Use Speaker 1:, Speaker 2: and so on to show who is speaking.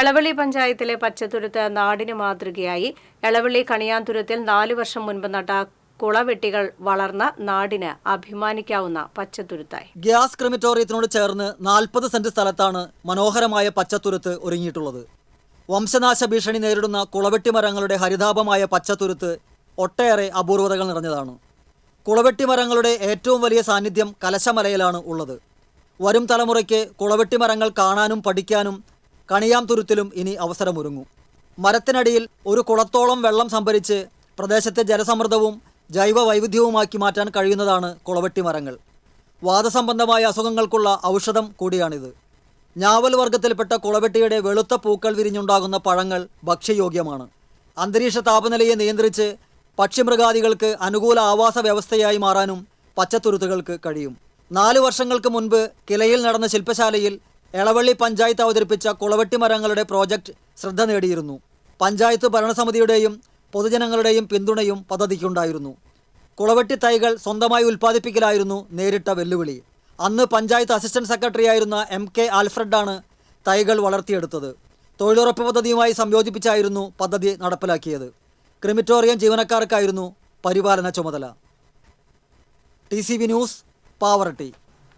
Speaker 1: എളവള്ളി പഞ്ചായത്തിലെ പച്ചത്തുരുത്ത് നാടിന് മാതൃകയായി. എളവള്ളി കണിയാന്തുരത്തിൽ നാലു വർഷം മുൻപ് നട്ട കുളവെട്ടികൾ വളർന്ന നാടിന് അഭിമാനിക്കാവുന്ന പച്ചത്തുരുത്തായി.
Speaker 2: ഗ്യാസ് ക്രിമിറ്റോറിയത്തിനോട് ചേർന്ന് നാൽപ്പത് സെന്റ് സ്ഥലത്താണ് മനോഹരമായ പച്ചത്തുരുത്ത് ഒരുങ്ങിയിട്ടുള്ളത്. വംശനാശ ഭീഷണി നേരിടുന്ന കുളവെട്ടി മരങ്ങളുടെ ഹരിതാപമായ പച്ചത്തുരുത്ത് ഒട്ടേറെ അപൂർവതകൾ നിറഞ്ഞതാണ്. കുളവെട്ടി മരങ്ങളുടെ ഏറ്റവും വലിയ സാന്നിധ്യം കലശമലയിലാണ് ഉള്ളത്. വരും തലമുറയ്ക്ക് കുളവെട്ടി മരങ്ങൾ കാണാനും പഠിക്കാനും കണിയാം തുരുത്തിലും ഇനി അവസരമൊരുങ്ങും. മരത്തിനടിയിൽ ഒരു കുളത്തോളം വെള്ളം സംഭരിച്ച് പ്രദേശത്തെ ജലസമൃദ്ധവും ജൈവ വൈവിധ്യവുമാക്കി മാറ്റാൻ കഴിയുന്നതാണ് കുളവെട്ടി മരങ്ങൾ. വാദസംബന്ധമായ അസുഖങ്ങൾക്കുള്ള ഔഷധം കൂടിയാണിത്. ഞാവൽ വർഗത്തിൽപ്പെട്ട കുളവെട്ടിയുടെ വെളുത്ത പൂക്കൾ വിരിഞ്ഞുണ്ടാകുന്ന പഴങ്ങൾ ഭക്ഷ്യയോഗ്യമാണ്. അന്തരീക്ഷ താപനിലയെ നിയന്ത്രിച്ച് പക്ഷിമൃഗാദികൾക്ക് അനുകൂല ആവാസ വ്യവസ്ഥയായി മാറാനും പച്ചത്തുരുത്തുകൾക്ക് കഴിയും. നാല് വർഷങ്ങൾക്ക് മുൻപ് കിലയിൽ നടന്ന ശില്പശാലയിൽ എളവള്ളി പഞ്ചായത്ത് അവതരിപ്പിച്ച കുളവെട്ടി മരങ്ങളുടെ പ്രോജക്റ്റ് ശ്രദ്ധ നേടിയിരുന്നു. പഞ്ചായത്ത് ഭരണസമിതിയുടെയും പൊതുജനങ്ങളുടെയും പിന്തുണയും പദ്ധതിക്കുണ്ടായിരുന്നു. കുളവെട്ടി തൈകൾ സ്വന്തമായി ഉൽപ്പാദിപ്പിക്കലായിരുന്നു നേരിട്ട വെല്ലുവിളി. അന്ന് പഞ്ചായത്ത് അസിസ്റ്റന്റ് സെക്രട്ടറിയായിരുന്ന എം കെ ആൽഫ്രഡാണ് തൈകൾ വളർത്തിയെടുത്തത്. തൊഴിലുറപ്പ് പദ്ധതിയുമായി സംയോജിപ്പിച്ചായിരുന്നു പദ്ധതി നടപ്പിലാക്കിയത്. ക്രിമിറ്റോറിയം ജീവനക്കാർക്കായിരുന്നു പരിപാലന ചുമതല. T news Pavaratty.